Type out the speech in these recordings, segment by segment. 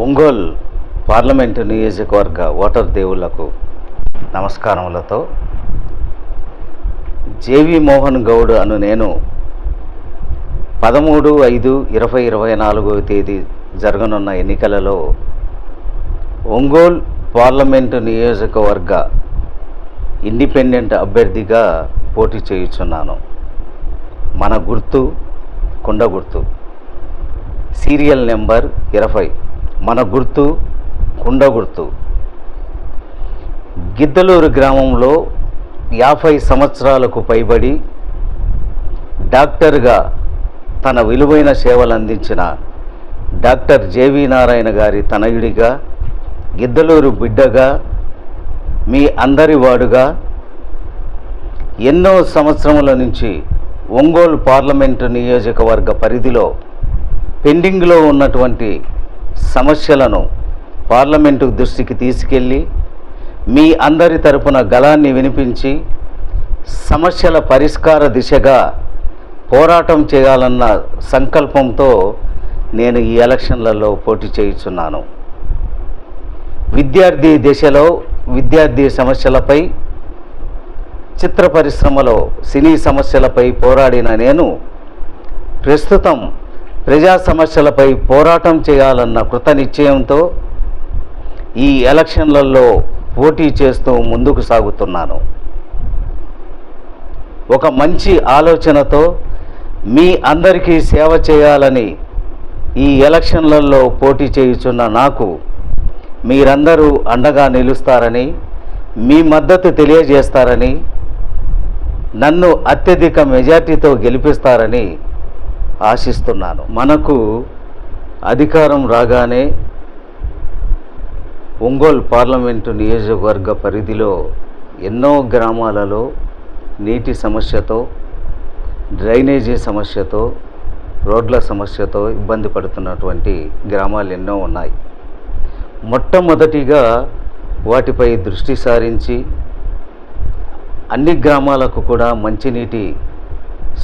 Ongole parliament నియోజకవర్గ voter దేవుళ్ళకు నమస్కారములతో జేవి మోహన్ గౌడ్ అను నేను పదమూడు ఐదు ఇరవై ఇరవై నాలుగవ తేదీ జరగనున్న ఎన్నికలలో ఒంగోల్ పార్లమెంటు నియోజకవర్గ ఇండిపెండెంట్ అభ్యర్థిగా పోటీ చేయుచున్నాను. మన గుర్తు కుండ గుర్తు. సీరియల్ నెంబర్ ఇరవై. మన గుర్తు కుండ గుర్తు. గిద్దలూరు గ్రామంలో యాభై సంవత్సరాలకు పైబడి డాక్టర్గా తన విలువైన సేవలు అందించిన డాక్టర్ జేవి నారాయణ గారి తనయుడిగా గిద్దలూరు బిడ్డగా మీ అందరి వాడుగా ఎన్నో సంవత్సరముల నుంచి ఒంగోలు పార్లమెంటు నియోజకవర్గ పరిధిలో పెండింగ్లో ఉన్నటువంటి సమస్యలను పార్లమెంటు దృష్టికి తీసుకెళ్ళి మీ అందరి తరపున గళాన్ని వినిపించి సమస్యల పరిష్కార దిశగా పోరాటం చేయాలన్న సంకల్పంతో నేను ఈ ఎలక్షన్లలో పోటీ చేయుచున్నాను. విద్యార్థి దిశలో విద్యార్థి సమస్యలపై చిత్ర పరిశ్రమలో సినీ సమస్యలపై పోరాడిన నేను ప్రస్తుతం ప్రజా సమస్యలపై పోరాటం చేయాలన్న కృత నిశ్చయంతో ఈ ఎలక్షన్లలో పోటీ చేస్తూ ముందుకు సాగుతున్నాను. ఒక మంచి ఆలోచనతో మీ అందరికీ సేవ చేయాలని ఈ ఎలక్షన్లలో పోటీ చేయుచున్న నాకు మీరందరూ అండగా నిలుస్తారని మీ మద్దతు తెలియజేస్తారని నన్ను అత్యధిక మెజార్టీతో గెలిపిస్తారని ఆశిస్తున్నాను. మనకు అధికారం రాగానే ఒంగోలు పార్లమెంటు నియోజకవర్గ పరిధిలో ఎన్నో గ్రామాలలో నీటి సమస్యతో డ్రైనేజీ సమస్యతో రోడ్ల సమస్యతో ఇబ్బంది పడుతున్నటువంటి గ్రామాలు ఎన్నో ఉన్నాయి. మొట్టమొదటిగా వాటిపై దృష్టి సారించి అన్ని గ్రామాలకు కూడా మంచినీటి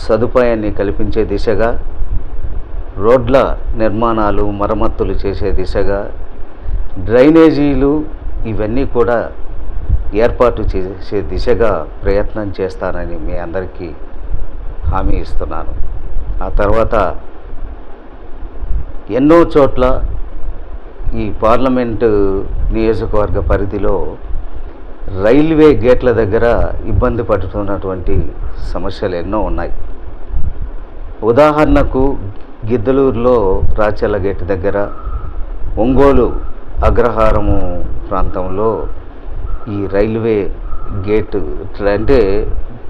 సదుపాయాన్ని కల్పించే దిశగా రోడ్ల నిర్మాణాలు మరమ్మతులు చేసే దిశగా డ్రైనేజీలు ఇవన్నీ కూడా ఏర్పాటు చేసే దిశగా ప్రయత్నం చేస్తానని మీ అందరికీ హామీ ఇస్తున్నాను. ఆ తర్వాత ఎన్నో చోట్ల ఈ పార్లమెంటు నియోజకవర్గ పరిధిలో రైల్వే గేట్ల దగ్గర ఇబ్బంది పడుతున్నటువంటి సమస్యలు ఎన్నో ఉన్నాయి. ఉదాహరణకు గిద్దలూరులో రాచల్ల గేట్ దగ్గర ఒంగోలు అగ్రహారము ప్రాంతంలో ఈ రైల్వే గేట్ అంటే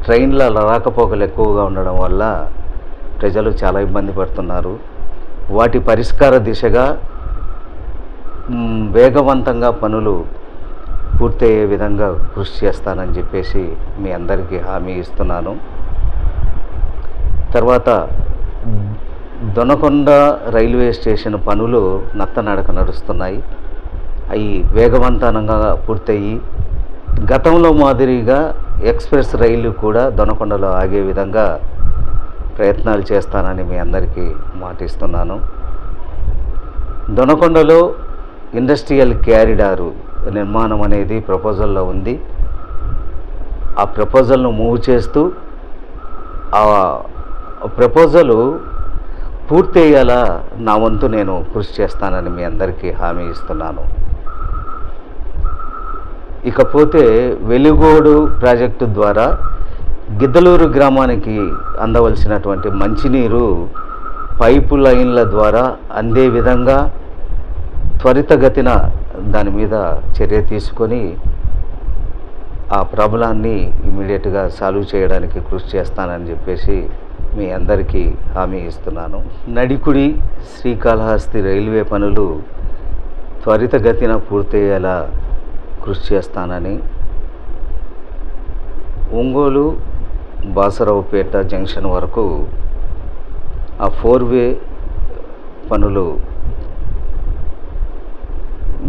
ట్రైన్ల రాకపోకలు ఎక్కువగా ఉండడం వల్ల ప్రజలు చాలా ఇబ్బంది పడుతున్నారు. వాటి పరిష్కార దిశగా వేగవంతంగా పనులు పూర్తయ్యే విధంగా కృషి చేస్తానని చెప్పేసి మీ అందరికీ హామీ ఇస్తున్నాను. తర్వాత దొనకొండ రైల్వే స్టేషన్ పనులు నత్తనడక నడుస్తున్నాయి. అవి వేగవంతంగా పూర్తయ్యి గతంలో మాదిరిగా ఎక్స్ప్రెస్ రైలు కూడా దొనకొండలో ఆగే విధంగా ప్రయత్నాలు చేస్తానని మీ అందరికీ మాటిస్తున్నాను. దొనకొండలో ఇండస్ట్రియల్ క్యారిడారు నిర్మాణం అనేది ప్రపోజల్లో ఉంది. ఆ ప్రపోజల్ను మూవ్ చేస్తూ ఆ ప్రపోజలు పూర్తి అయ్యేలా నా వంతు నేను కృషి చేస్తానని మీ అందరికీ హామీ ఇస్తున్నాను. ఇకపోతే వెలుగోడు ప్రాజెక్టు ద్వారా గిద్దలూరు గ్రామానికి అందవలసినటువంటి మంచినీరు పైపు లైన్ల ద్వారా అందే విధంగా త్వరితగతిన దాని మీద చర్య తీసుకొని ఆ ప్రాబ్లాన్ని ఇమీడియట్గా సాల్వ్ చేయడానికి కృషి చేస్తానని చెప్పేసి మీ అందరికీ హామీ ఇస్తున్నాను. నడికుడి శ్రీకాళహస్తి రైల్వే పనులు త్వరితగతిన పూర్తయ్యేలా కృషి చేస్తానని ఒంగోలు బాసరావుపేట జంక్షన్ వరకు ఆ ఫోర్ వే పనులు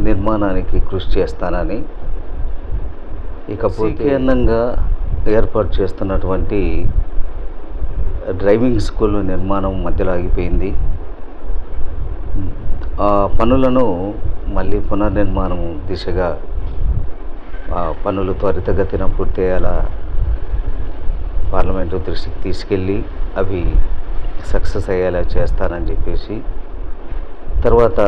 నిర్మాణానికి కృషి చేస్తానని ఇకపోతే కేంద్రంగా ఏర్పాటు చేస్తున్నటువంటి డ్రైవింగ్ స్కూల్ నిర్మాణం మధ్యలో ఆగిపోయింది. ఆ పనులను మళ్ళీ పునర్నిర్మాణం దిశగా ఆ పనులు త్వరితగతిన పూర్తయ్యేలా పార్లమెంటు దృష్టికి తీసుకెళ్ళి అవి సక్సెస్ అయ్యేలా చేస్తానని చెప్పేసి తర్వాత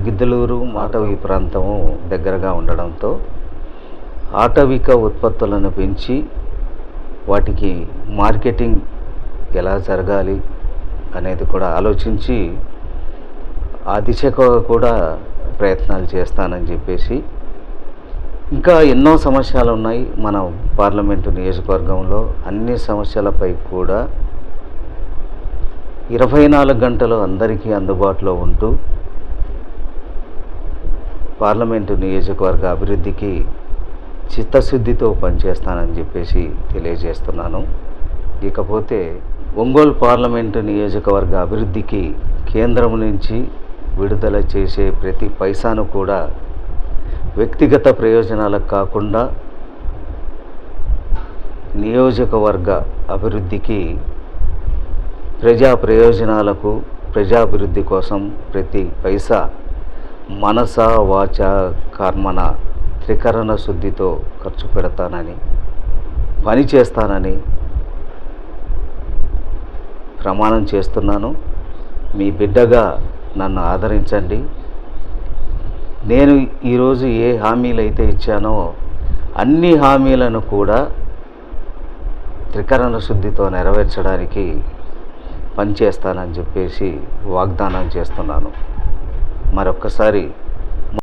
గిద్దలూరు మాటవీ ప్రాంతము దగ్గరగా ఉండడంతో ఆటవిక ఉత్పత్తులను పెంచి వాటికి మార్కెటింగ్ ఎలా జరగాలి అనేది కూడా ఆలోచించి ఆ దిశగా కూడా ప్రయత్నాలు చేస్తానని చెప్పేసి ఇంకా ఎన్నో సమస్యలు ఉన్నాయి. మన పార్లమెంటు నియోజకవర్గంలో అన్ని సమస్యలపై కూడా ఇరవై నాలుగు గంటలు అందరికీ అందుబాటులో ఉంటూ పార్లమెంటు నియోజకవర్గ అభివృద్ధికి చిత్తశుద్ధితో పనిచేస్తానని చెప్పేసి తెలియజేస్తున్నాను. ఇకపోతే ఒంగోలు పార్లమెంటు నియోజకవర్గ అభివృద్ధికి కేంద్రం నుంచి విడుదల చేసే ప్రతి పైసాను కూడా వ్యక్తిగత ప్రయోజనాలకు కాకుండా నియోజకవర్గ అభివృద్ధికి ప్రజా ప్రయోజనాలకు ప్రజాభివృద్ధి కోసం ప్రతి పైసా మనస వాచ కర్మన త్రికరణ శుద్ధితో ఖర్చు పెడతానని పని చేస్తానని ప్రమాణం చేస్తున్నాను. మీ బిడ్డగా నన్ను ఆదరించండి. నేను ఈరోజు ఏ హామీలు అయితే ఇచ్చానో అన్ని హామీలను కూడా త్రికరణ శుద్ధితో నెరవేర్చడానికి పనిచేస్తానని చెప్పేసి వాగ్దానం చేస్తున్నాను. మరొక్కసారి